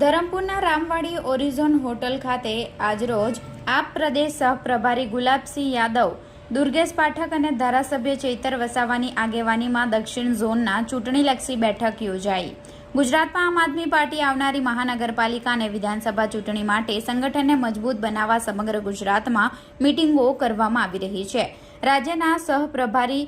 ધરમપુરના Ramwadi Orizon hotel ખાતે આજરોજ આપ પ્રદેશ સહપ્રભારી ગુલાબસિંહ યાદવ, દુર્ગેશ પાઠક અને ધારાસભ્ય ચૈતર વસાવાની આગેવાનીમાં દક્ષિણ ઝોનના ચૂંટણીલક્ષી બેઠક યોજાઈ. ગુજરાતમાં આમ આદમી પાર્ટી આવનારી મહાનગરપાલિકા અને વિધાનસભા ચૂંટણી માટે સંગઠનને મજબૂત બનાવવા સમગ્ર ગુજરાતમાં મિટિંગો કરવામાં આવી રહી છે. રાજ્યના સહપ્રભારી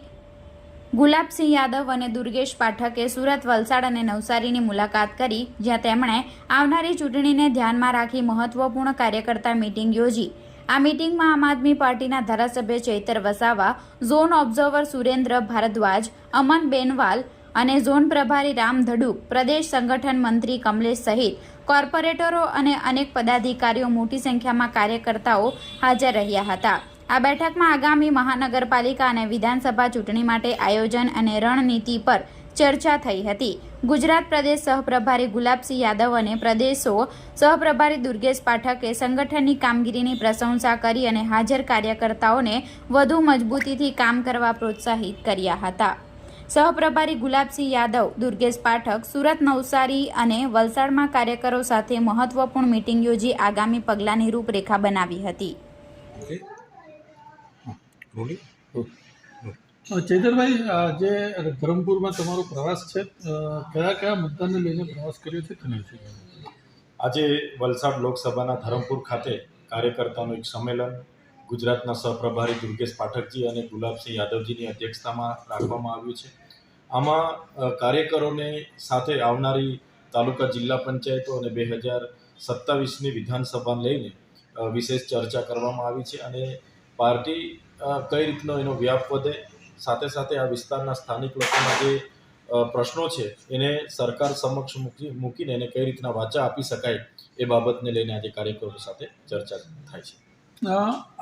ગુલાબસિંહ યાદવ અને દુર્ગેશ પાઠકે સુરત, વલસાડ અને નવસારીની મુલાકાત કરી, જ્યાં તેમણે આવનારી ચૂંટણીને ધ્યાનમાં રાખી મહત્વપૂર્ણ કાર્યકર્તા મીટિંગ યોજી. આ મીટિંગમાં આમ આદમી પાર્ટીના ધારાસભ્ય ચૈતર વસાવા, ઝોન ઓબ્ઝર્વર સુરેન્દ્ર ભારદ્વાજ, અમન બેનવાલ અને ઝોન પ્રભારી રામ ધડુક, પ્રદેશ સંગઠન મંત્રી કમલેશ સહિત કોર્પોરેટરો અને અનેક પદાધિકારીઓ મોટી સંખ્યામાં કાર્યકર્તાઓ હાજર રહ્યા હતા. આ બેઠકમાં આગામી મહાનગરપાલિકા અને વિધાનસભા ચૂંટણી માટે આયોજન અને રણનીતિ પર ચર્ચા થઈ હતી. ગુજરાત પ્રદેશ સહપ્રભારી ગુલાબસિંહ યાદવ અને પ્રદેશો સહપ્રભારી દુર્ગેશ પાઠકે સંગઠનની કામગીરીની પ્રશંસા કરી અને હાજર કાર્યકર્તાઓને વધુ મજબૂતીથી કામ કરવા પ્રોત્સાહિત કર્યા હતા. સહપ્રભારી ગુલાબસિંહ યાદવ, દુર્ગેશ પાઠક, સુરત નવસારી અને વલસાડમાં કાર્યકરો સાથે મહત્વપૂર્ણ મિટિંગ યોજી આગામી પગલાંની રૂપરેખા બનાવી હતી. ચૈતરભાઈ આજે ધરમપુરમાં તમારો પ્રવાસ છે. કયા કયા મુદ્દાને લઈને પ્રવાસ કર્યો છે તેના આજે વલસાડ લોકસભાના ધરમપુર ખાતે કાર્યકર્તાનું એક સંમેલન ગુજરાતના સહપ્રભારી દુર્ગેશ પાઠકજી અને ગુલાબસિંહ યાદવજીની અધ્યક્ષતામાં રાખવામાં આવ્યું છે. આમાં કાર્યકરોને સાથે આવનારી તાલુકા જિલ્લા પંચાયતો અને બે હજાર સત્તાવીસની વિધાનસભાને લઈને વિશેષ ચર્ચા કરવામાં આવી છે અને પાર્ટી કઈ રીતનો એનો વ્યાપ વધે, સાથે સાથે આ વિસ્તારના સ્થાનિક લોકોના જે પ્રશ્નો છે, એને સરકાર સમક્ષ મૂકી, મૂકીને એને કઈ રીતના વાચા આપી શકાય એ બાબતને લઈને આજે કાર્યકરો સાથે ચર્ચા થાય છે.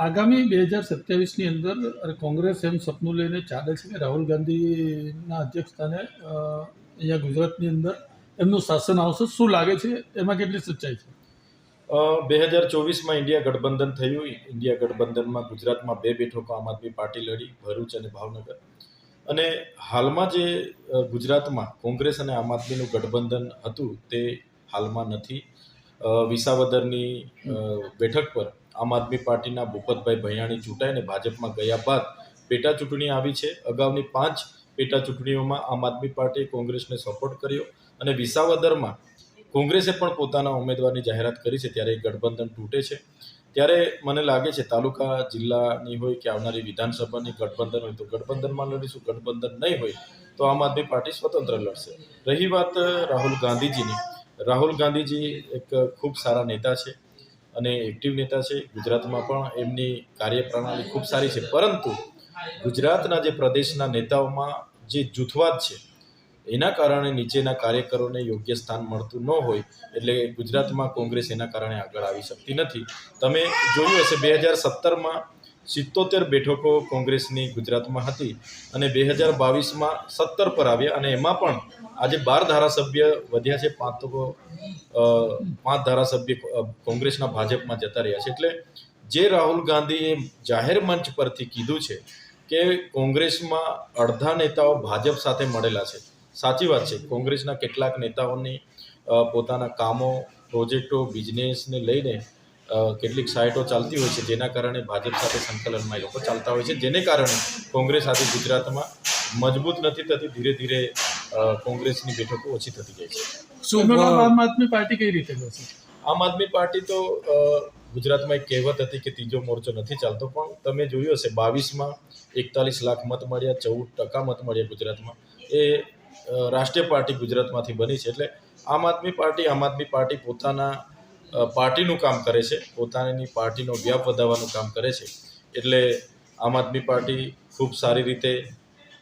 આગામી બે હજાર સત્યાવીસની અંદર કોંગ્રેસ એમ સપનું લઈને ચાલે છે કે રાહુલ ગાંધીના અધ્યક્ષસ્થાને અહીંયા ગુજરાતની અંદર એમનું શાસન આવશે. શું લાગે છે? એમાં કેટલી સચ્ચાઈ છે? બે હજાર ચોવીસમાં ઇન્ડિયા ગઠબંધન થયું. ઇન્ડિયા ગઠબંધનમાં ગુજરાતમાં બે બેઠકો આમ આદમી પાર્ટી લડી, ભરૂચ અને ભાવનગર. અને હાલમાં જે ગુજરાતમાં કોંગ્રેસ અને આમ આદમીનું ગઠબંધન હતું તે હાલમાં નથી. વિસાવદરની બેઠક પર આમ આદમી પાર્ટીના ભૂપતભાઈ ભૈયાણી ચૂંટાઈને ભાજપમાં ગયા બાદ પેટા ચૂંટણી આવી છે. અગાઉની પાંચ પેટા ચૂંટણીઓમાં આમ આદમી પાર્ટીએ કોંગ્રેસને સપોર્ટ કર્યો અને વિસાવદરમાં કોંગ્રેસે પણ પોતાના ઉમેદવારની જાહેરાત કરી છે ત્યારે ગઠબંધન તૂટે છે. ત્યારે મને લાગે છે તાલુકા, જિલ્લાની હોય કે આવનારી વિધાનસભાની ગઠબંધન હોય તો ગઠબંધનમાં લડીશું, ગઠબંધન નહીં હોય તો આમ આદમી પાર્ટી સ્વતંત્ર લડશે. રહી વાત રાહુલ ગાંધીજીની. રાહુલ ગાંધીજી એક ખૂબ સારા નેતા છે અને એક્ટિવ નેતા છે. ગુજરાતમાં પણ એમની કાર્યપ્રણાલી ખૂબ સારી છે. પરંતુ ગુજરાતના જે પ્રદેશના નેતાઓમાં જે જૂથવાદ છે એના કારણે નીચેના કાર્યકરોને યોગ્ય સ્થાન મળતું ન હોય, એટલે ગુજરાતમાં કોંગ્રેસ એના કારણે આગળ આવી શકતી નથી. તમે જોયું હશે, બે હજાર સત્તરમાં સિત્તોતેર બેઠકો કોંગ્રેસની ગુજરાતમાં હતી અને બે હજાર બાવીસમાં સત્તર પર આવ્યા અને એમાં પણ આજે બાર ધારાસભ્ય વધ્યા છે, પાંચ તો પાંચ ધારાસભ્ય કોંગ્રેસના ભાજપમાં જતા રહ્યા છે. એટલે જે રાહુલ ગાંધીએ જાહેર મંચ પરથી કીધું છે કે કોંગ્રેસમાં અડધા નેતાઓ ભાજપ સાથે મળેલા છે સાચી વાત છે. કોંગ્રેસના કેટલાક નેતાઓની પોતાના કામો પ્રોજેક્ટો બિઝનેસને લઈને કેટલીક સાઇટો ચાલતી હોય છે જેના કારણે ભાજપ સાથે સંકલનમાં એ લોકો ચાલતા હોય છે. જેને કારણે કોંગ્રેસ આજે ગુજરાતમાં મજબૂત નથી થતી ધીરે ધીરે કોંગ્રેસની બેઠકો ઓછી થતી જાય છે. એનો આમ આદમી પાર્ટી કઈ રીતે આમ આદમી પાર્ટી તો ગુજરાતમાં એક કહેવત હતી કે ત્રીજો મોરચો નથી ચાલતો પણ તમે જોયું હશે બાવીસમાં એકતાલીસ લાખ મત મળ્યા ચૌદ ટકા મત મળ્યા ગુજરાતમાં. એ રાષ્ટ્રીય પાર્ટી ગુજરાતમાંથી બની છે. એટલે આમ આદમી પાર્ટી આમ આદમી પાર્ટી પોતાના પાર્ટીનું કામ કરે છે. પોતાની પાર્ટીનો વ્યાપ વધારવાનું કામ કરે છે. એટલે આમ આદમી પાર્ટી ખૂબ સારી રીતે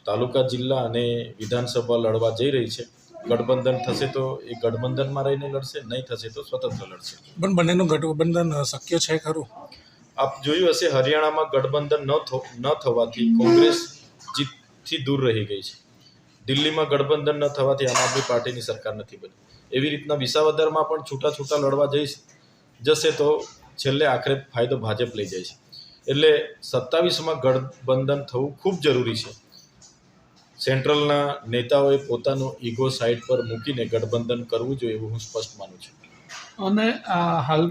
તાલુકા જિલ્લા અને વિધાનસભા લડવા જઈ રહી છે. ગઠબંધન થશે તો એ ગઠબંધનમાં રહીને લડશે નહીં થશે તો સ્વતંત્ર લડશે. પણ બંનેનું ગઠબંધન શક્ય છે ખરું? આપ જોયું હશે હરિયાણામાં ગઠબંધન ન થો ન થવાથી કોંગ્રેસ જીતથી દૂર રહી ગઈ છે. દિલ્હીમાં ગઠબંધન ન થવાથી આમ આદમી પાર્ટીની સરકાર નથી બની. એવી રીતના વિસાવદરમાં પણ છૂટા છૂટા લડવા જઈશ, જશે તો છેલ્લે આખરે ફાયદો ભાજપ લઈ જાય છે. એટલે સત્તાવીસમાં ગઠબંધન થવું ખૂબ જરૂરી છે. સેન્ટ્રલના નેતાઓએ પોતાનો ઈગો સાઈડ પર મૂકીને ગઠબંધન કરવું જોઈએ એવું હું સ્પષ્ટ માનું છું. અને હાલ